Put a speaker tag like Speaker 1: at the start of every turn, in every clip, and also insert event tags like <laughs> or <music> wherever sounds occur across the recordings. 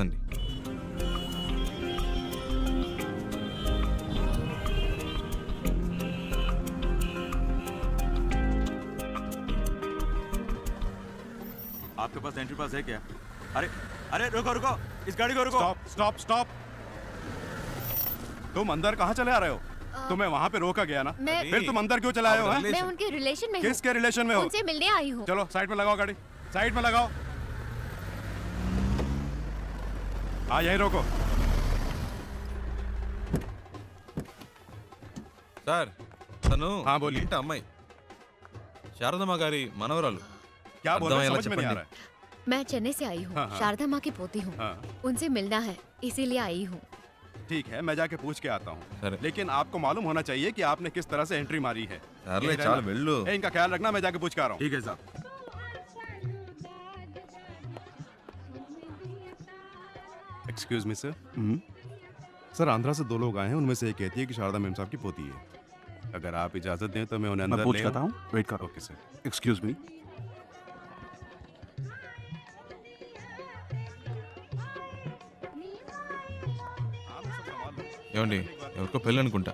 Speaker 1: అండి
Speaker 2: आपके पास एंट्री पास है क्या? अरे अरे रुको रुको इस गाड़ी को रुको।
Speaker 3: स्टॉप स्टॉप स्टॉप तुम अंदर कहाँ चले आ रहे हो? तुम्हें वहाँ पे रोका गया ना? फिर तुम अंदर क्यों चले आए हो
Speaker 4: मैं उनके रिलेशन में
Speaker 3: किसके रिलेशन में हो?
Speaker 4: उनसे मिलने आई हूँ।
Speaker 3: चलो साइड में लगाओ गाड़ी। साइड में लगाओ। हाँ यही रोको
Speaker 1: సార్ తను
Speaker 3: ఆ, బోలియే.
Speaker 1: ఇంటి అమ్మాయి శారదమ్మ గారి మనవరాలు
Speaker 3: क्या बोल रहे
Speaker 1: అర్థమయ్యేలా
Speaker 3: हैं समझ में नहीं आ
Speaker 1: చెప్పండి.
Speaker 3: रहा है
Speaker 4: मैं चेन्नई से आई हूँ
Speaker 3: हाँ, हाँ।
Speaker 4: शारदा माँ की पोती हूँ
Speaker 3: हाँ
Speaker 4: उनसे मिलना है इसीलिए आई हूँ
Speaker 3: ठीक है मैं जाके पूछ के आता हूँ
Speaker 1: సరే
Speaker 3: लेकिन आपको मालूम होना चाहिए कि आपने किस तरह से एंट्री मारी है
Speaker 1: సర్లే
Speaker 3: यही
Speaker 1: చాలు
Speaker 3: रहना।
Speaker 1: వెళ్ళు
Speaker 3: ए, इनका ख्याल रखना मैं जाके पूछ के आ रहा हूँ
Speaker 2: ठीक है साहब
Speaker 3: Excuse me sir sir Andhra से दो लोग आए हैं उनमें से एक कहती है कि शारदा मेम साहब की पोती है अगर आप इजाजत दें तो मैं उन्हें
Speaker 5: मैं
Speaker 3: अंदर
Speaker 5: पूछ
Speaker 3: ले
Speaker 5: कहता
Speaker 3: आऊं?
Speaker 5: हूँ वेट करो
Speaker 3: ओके सर
Speaker 5: एक्सक्यूज मी
Speaker 1: ఏమండి ఎవరికో పెళ్ళి అనుకుంటా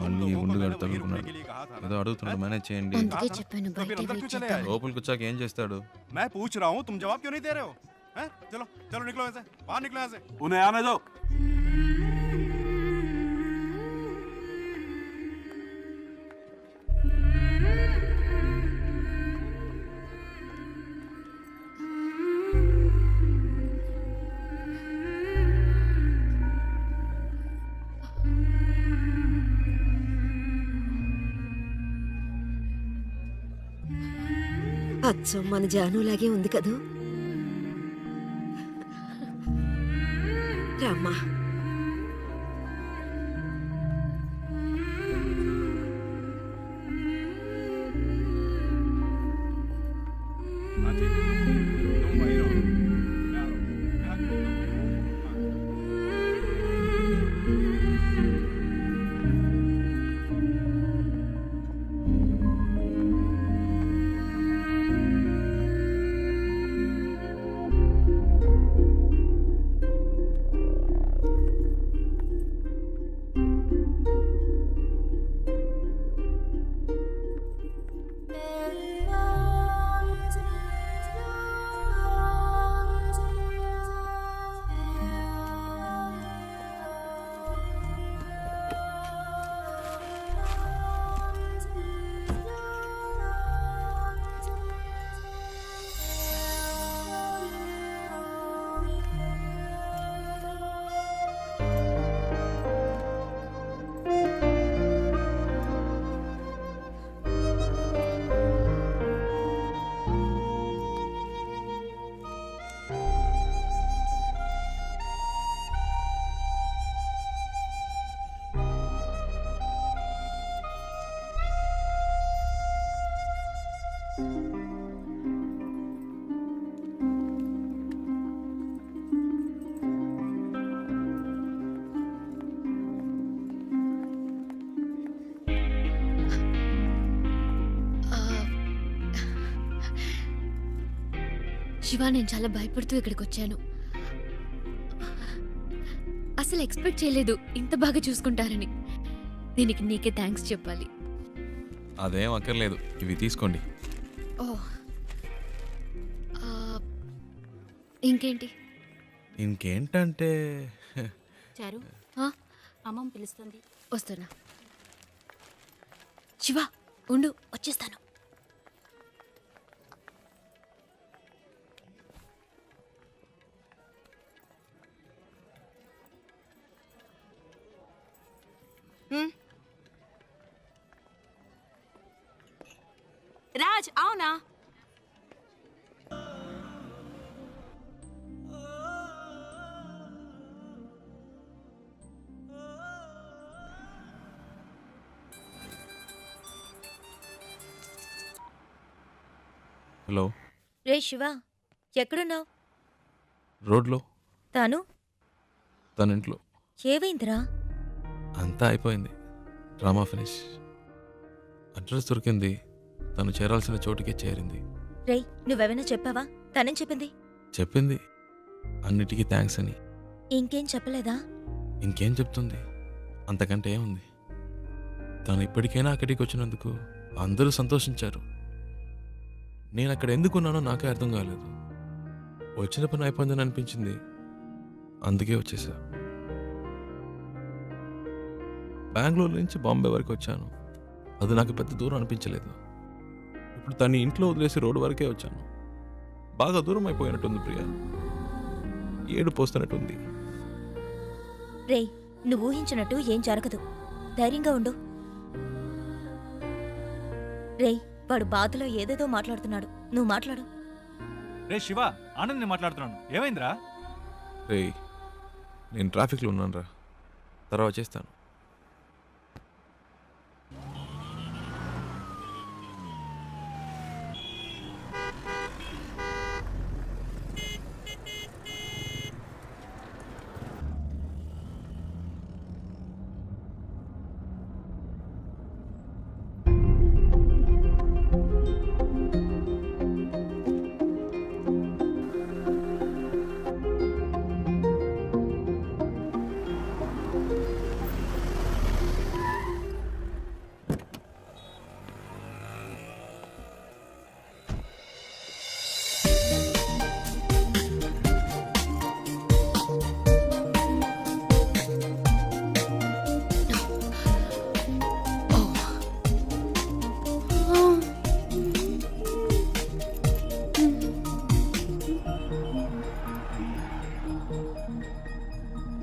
Speaker 1: మళ్ళీ ఈ గుండు గారు తగులుకున్నాడు ఏదో అడుగుతున్నాడు మేనేజ్ చేయండి
Speaker 4: అందుకే చెప్పాను
Speaker 3: तो फिर
Speaker 4: బయట
Speaker 3: अंदर
Speaker 4: వెయిట్
Speaker 3: क्यों चले
Speaker 4: చేద్దాం
Speaker 3: आए
Speaker 1: లోపలికి వచ్చాక ఏం చేస్తాడు
Speaker 3: मैं पूछ रहा हूँ तुम जवाब क्यों नहीं दे रहे हो हैं? चलो चलो निकलो ऐसे बाहर निकलो यहाँ से
Speaker 5: उन्हें आने दो
Speaker 6: అచ్చం మన జానులాగే ఉంది కదూ రామ్మా
Speaker 3: हाँ
Speaker 4: శివ నేను చాలా భయపడుతూ ఇక్కడికి వచ్చాను. అసలు ఎక్స్పెక్ట్ చేయలేదు ఇంత బాగా చూసుకుంటారని. దీనికి నీకే థ్యాంక్స్ చెప్పాలి.
Speaker 1: అదేం అక్కర్లేదు. ఇవి తీసుకోండి.
Speaker 4: ఓ. ఆ, ఇంకేంటి?
Speaker 1: ఇంకేంటంటే?
Speaker 7: చారు
Speaker 4: ఆ,
Speaker 7: అమ్మమ్మ పిలుస్తుంది.
Speaker 4: వస్తున్నా. శివ ఉండు వచ్చేస్తాను.
Speaker 7: రాజ్ అవునా?
Speaker 1: హలో.
Speaker 6: రే శివ ఎక్కడున్నావు?
Speaker 1: రోడ్లో.
Speaker 6: తాను?
Speaker 1: తన ఇంట్లో.
Speaker 6: ఏవైందిరా
Speaker 1: అంతా అయిపోయింది. Drama finish. అడ్రస్ దొరికింది. తను చేరాల్సిన చోటుకే చేరింది.
Speaker 6: రేయ్ నువ్వెవైనా చెప్పావా? తనేం చెప్పింది?
Speaker 1: చెప్పింది. అన్నిటికీ థ్యాంక్స్ అని.
Speaker 6: ఇంకేం చెప్పలేదా?
Speaker 1: ఇంకేం చెప్తుంది? అంతకంటే ఏముంది? తను ఇప్పటికైనా అక్కడికి వచ్చినందుకు అందరూ సంతోషించారు. నేను అక్కడ ఎందుకున్నానో నాకే అర్థం కాలేదు. వచ్చిన పని అయిపోయిందని అనిపించింది. అందుకే వచ్చేసా. బెంగళూరు నుంచి బాంబే వరకు వచ్చాను. అది నాకు పెద్ద దూరం అనిపించలేదు. ఇప్పుడు తన్ని ఇంట్లో వదిలేసి రోడ్డు వరకే వచ్చాను. బాగా దూరం అయిపోయినట్టుంది ప్రియా. ఏడు పోస్తున్నట్టుంది.
Speaker 6: రేయ్ నువ్వు ఊహించినట్టు ఏం జరగదు. ధైర్యంగా ఉండు. రేయ్ వాడు బాధలో ఏదేదో మాట్లాడుతున్నాడు. నువ్వు మాట్లాడు.
Speaker 8: రే శివ ఆనంద్ నేను మాట్లాడుతున్నాను. ఏమైందిరా?
Speaker 1: రేయ్ నేను ట్రాఫిక్లో ఉన్నాను రా తర్వాత చేస్తాను.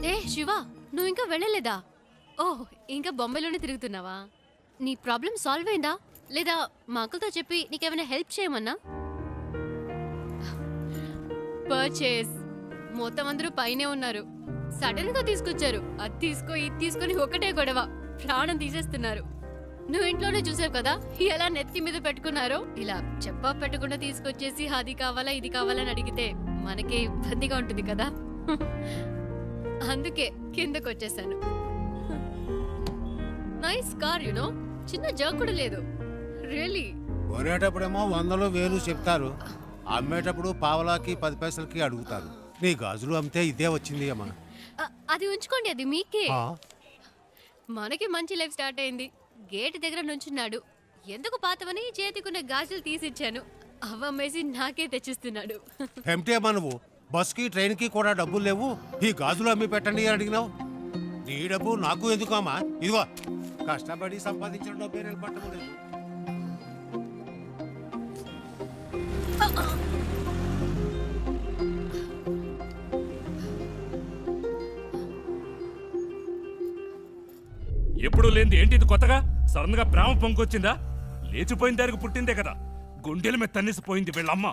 Speaker 9: ఏ శివ నువ్వు ఇంకా వెళ్ళలేదా? ఓహ్ ఇంకా బొంబాయిలోనే తిరుగుతున్నావా? నీ ప్రాబ్లం సాల్వ్ అయిందా? లేదా మా అంకుల్తో చెప్పి నీకేమైనా హెల్ప్ చేయమన్నా? పర్చేస్ మొత్తం అందరూ పైనే ఉన్నారు. సడన్గా తీసుకొచ్చారు. అది తీసుకో ఇది తీసుకొని ఒకటే గొడవ. ప్రాణం తీసేస్తున్నారు. నువ్వు ఇంట్లోనే చూసావు కదా ఎలా నెత్తి మీద పెట్టుకున్నారో? ఇలా చెప్పా పెట్టకుండా తీసుకొచ్చేసి అది కావాలా ఇది కావాలని అడిగితే మనకే ఇబ్బందిగా ఉంటుంది కదా. <laughs> అందుకే కిందకు వచ్చేసాను నైస్ కార్ యునో చిన్న జర్క్ కూడా లేదు. రియలీ
Speaker 10: కొనేటప్పుడేమో వందలు వేలు చెప్తారు. అమ్మేటప్పుడు పావలాకి పది పైసలకి అడుగుతారు. నీ గాజులు అమ్మితే ఇదే వచ్చింది అమ్మా.
Speaker 9: అది ఉంచుకోండి అది మీకే. మనకి మంచి లైఫ్ స్టార్ట్ అయింది. గేట్ దగ్గర నుంచున్నాడు. ఎందుకు పాతవని చేతికున్న గాజులు తీసిచ్చాను. అవ్వమ్మేసి నాకే తెచ్చిస్తున్నాడు.
Speaker 10: నువ్వు. బస్కి ట్రైన్కి కూడా డబ్బులు లేవు. ఈ గాజులు అమ్మి పెట్టండి అని అడిగినావు. నీ డబ్బు నాకు ఎందుకమ్మా? ఇదిగో కష్టపడి సంపాదించిన డబ్బే నిలబట్టము
Speaker 11: ఎప్పుడు లేనిది ఏంటి ఇది కొత్తగా? సడన్గా ప్రేమ పొంగొచ్చిందా? లేచిపోయిన దానికి పుట్టిందే కదా. గుండెల మీద తన్నేసిపోయింది వీళ్ళమ్మ.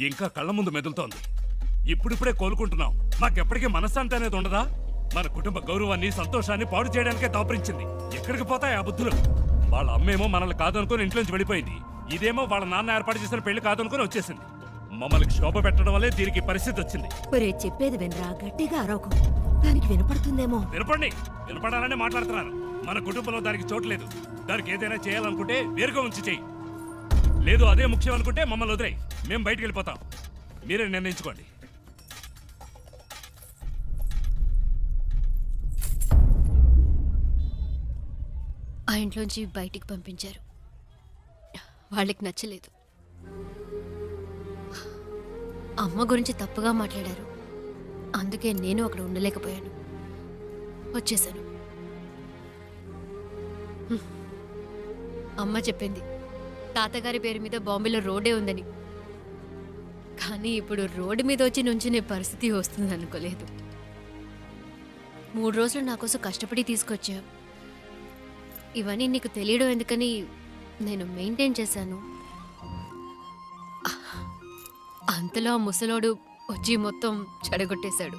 Speaker 11: ఇంకా కళ్ళ ముందు మెదులుతోంది. ఇప్పుడిప్పుడే కోలుకుంటున్నాం. మాకెప్పటికీ మనశ్శాంతి అనేది ఉండదా? మన కుటుంబ గౌరవాన్ని సంతోషాన్ని పాడు చేయడానికే దాపరించింది. ఎక్కడికి పోతాయి ఆ బుద్ధులు? వాళ్ళ అమ్మేమో మనల్ని కాదనుకుని ఇంట్లోంచి వెళ్ళిపోయింది. ఇదేమో వాళ్ళ నాన్న ఏర్పాటు చేసిన పెళ్ళి కాదనుకుని వచ్చేసింది. మమ్మల్ని క్షోభ పెట్టడం వల్లే దీనికి పరిస్థితి వచ్చింది.
Speaker 6: ఒరే చెప్పేది వినరా? గట్టిగా అరవకు. దానికి వినపడుతుందేమో?
Speaker 11: వినపండి. వినపడాలని మాట్లాడుతున్నాను మన కుటుంబంలో దానికి చోటు లేదు. దానికి ఏదైనా చేయాలనుకుంటే వేరుగా ఉంచి చెయ్యి లేదు అదే ముఖ్యం అనుకుంటే మమ్మల్ని వదిలేయి. మేము బయటికి వెళ్ళిపోతాం. మీరే నిర్ణయించుకోండి.
Speaker 9: ఆ ఇంట్లోంచి బయటికి పంపించారు. వాళ్ళకి నచ్చలేదు. అమ్మ గురించి తప్పుగా మాట్లాడారు. అందుకే నేను అక్కడ ఉండలేకపోయాను. వచ్చేసాను. అమ్మ చెప్పింది తాతగారి పేరు మీద బాంబేలో రోడ్డే ఉందని. కానీ ఇప్పుడు రోడ్డు మీద వచ్చి నుంచునే పరిస్థితి వస్తుంది అనుకోలేదు మూడు రోజులు నా కోసం కష్టపడి తీసుకొచ్చాను ఇవన్నీ నీకు తెలియడం ఎందుకని నేను మెయింటైన్ చేశాను. అంతలో ఆ ముసలోడు వచ్చి మొత్తం చెడగొట్టేశాడు.